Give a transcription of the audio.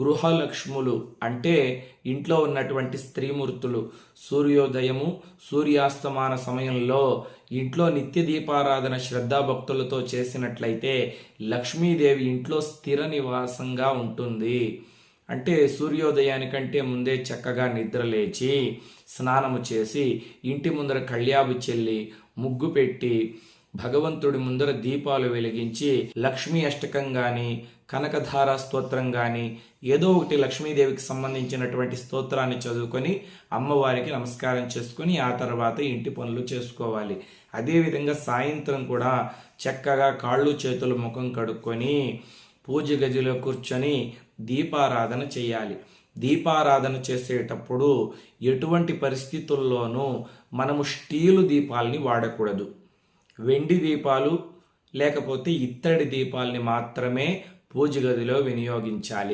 గృహలక్ష్ములు అంటే ఇంట్లో ఉన్నటువంటి స్త్రీమూర్తులు. సూర్యోదయము సూర్యాస్తమాన సమయంలో ఇంట్లో నిత్య దీపారాధన శ్రద్ధాభక్తులతో చేసినట్లయితే లక్ష్మీదేవి ఇంట్లో స్థిర నివాసంగా ఉంటుంది. అంటే సూర్యోదయానికంటే ముందే చక్కగా నిద్రలేచి స్నానము చేసి ఇంటి ముందర కళ్యాబు చెల్లి ముగ్గు పెట్టి భగవంతుడి ముందర దీపాలు వెలిగించి లక్ష్మీ అష్టకం గాని కనకధార స్తోత్రం గాని ఏదో ఒకటి లక్ష్మీదేవికి సంబంధించినటువంటి స్తోత్రాన్ని చదువుకొని అమ్మవారికి నమస్కారం చేసుకొని ఆ తర్వాత ఇంటి పనులు చేసుకోవాలి. అదేవిధంగా సాయంత్రం కూడా చక్కగా కాళ్ళు చేతులు ముఖం కడుక్కొని పూజ గదిలో కూర్చొని దీపారాధన చేయాలి. దీపారాధన చేసేటప్పుడు ఎటువంటి పరిస్థితుల్లోనూ మనము స్టీలు దీపాలని వాడకూడదు. వెండి దీపాలు లేకపోతే ఇత్తడి దీపాలని మాత్రమే పూజ గదిలో వినియోగించాలి.